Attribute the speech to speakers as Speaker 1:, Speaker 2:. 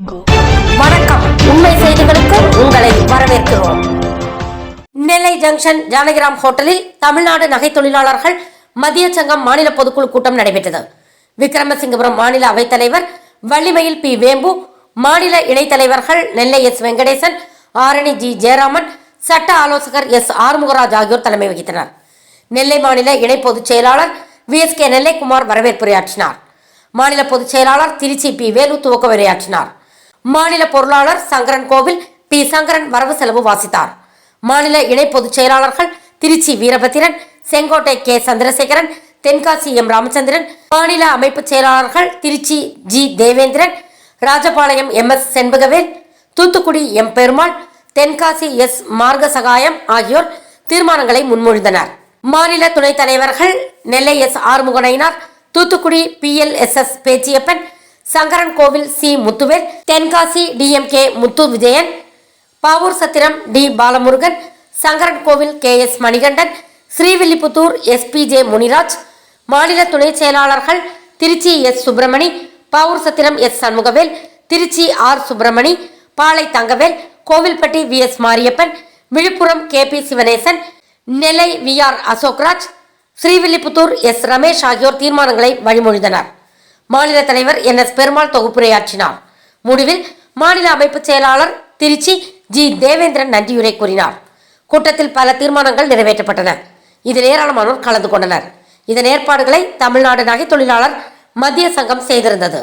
Speaker 1: வணக்கம். உண்மை செய்திகளுக்கு உங்களை வரவேற்கிறோம். நெல்லை ஜங்ஷன் ஜானகிராம் ஹோட்டலில் தமிழ்நாடு நகை தொழிலாளர்கள் மத்திய சங்கம் மாநில பொதுக்குழு கூட்டம் நடைபெற்றது. விக்ரமசிங்கபுரம் மாநில அவைத்தலைவர் வள்ளிமயில் பி. வேம்பு மாநில இணைத்தலைவர்கள் நெல்லை எஸ். வெங்கடேசன் ஆரணி ஜி. ஜெயராமன் சட்ட ஆலோசகர் எஸ். ஆறுமுகராஜ் ஆகியோர் தலைமை வகித்தனர். நெல்லை மாநில இணை பொதுச் செயலாளர் வி. எஸ். கே. நெல்லைக்குமார் வரவேற்புரையாற்றினார். மாநில பொதுச் செயலாளர் திருச்சி பி. வேலு துவக்க உரையாற்றினார். மாநில பொருளாளர் சங்கரன் கோவில் பி. சங்கரன் வரவு செலவு வாசித்தார். மாநில இணை பொதுச் செயலாளர்கள் திருச்சி வீரபத்திரன் செங்கோட்டை கே. சந்திரசேகரன் தென்காசி எம். ராமச்சந்திரன் மாநில அமைப்பு செயலாளர்கள் Tiruchi G. Devendran Rajapalayam M. S. Shenbagavel Thoothukudi M. Perumal Tenkasi S. Margasagayam ஆகியோர் தீர்மானங்களை முன்மொழிந்தனர். மாநில துணைத் தலைவர்கள் Nellai S. Arumuganainar Thoothukudi P. L. S. S. Pechiappan Sankaran Kovil C Muthuvel Tenkasi DMK Muthu Vijayan Pavoor Chathiram T Balamurugan Sankaran Kovil K S Manikandan Srivilliputhur SPJ Muniraj மாநில துணை செயலாளர்கள் Tiruchi S Subramani Pavoor Chathiram S Shanmugavel Tiruchi R Subramani Palai Thangavel Kovilpatti V S Mariappan Viluppuram K P Sivanesan Nellai V R Ashokraj Srivilliputhur S Ramesh ஆகியோர் தீர்மானங்களை வழிமொழிந்தனர். மாநில தலைவர் N S Perumal தொகுப்புரையாற்றினார். முடிவில் மாநில அமைப்பு செயலாளர் திருச்சி ஜி தேவேந்திரன் நன்றியுரை கூறினார். கூட்டத்தில் பல தீர்மானங்கள் நிறைவேற்றப்பட்டன. இதில் ஏராளமானோர் கலந்து கொண்டனர். இதன் ஏற்பாடுகளை தமிழ்நாடு நகை தொழிலாளர் மத்திய சங்கம் செய்திருந்தது.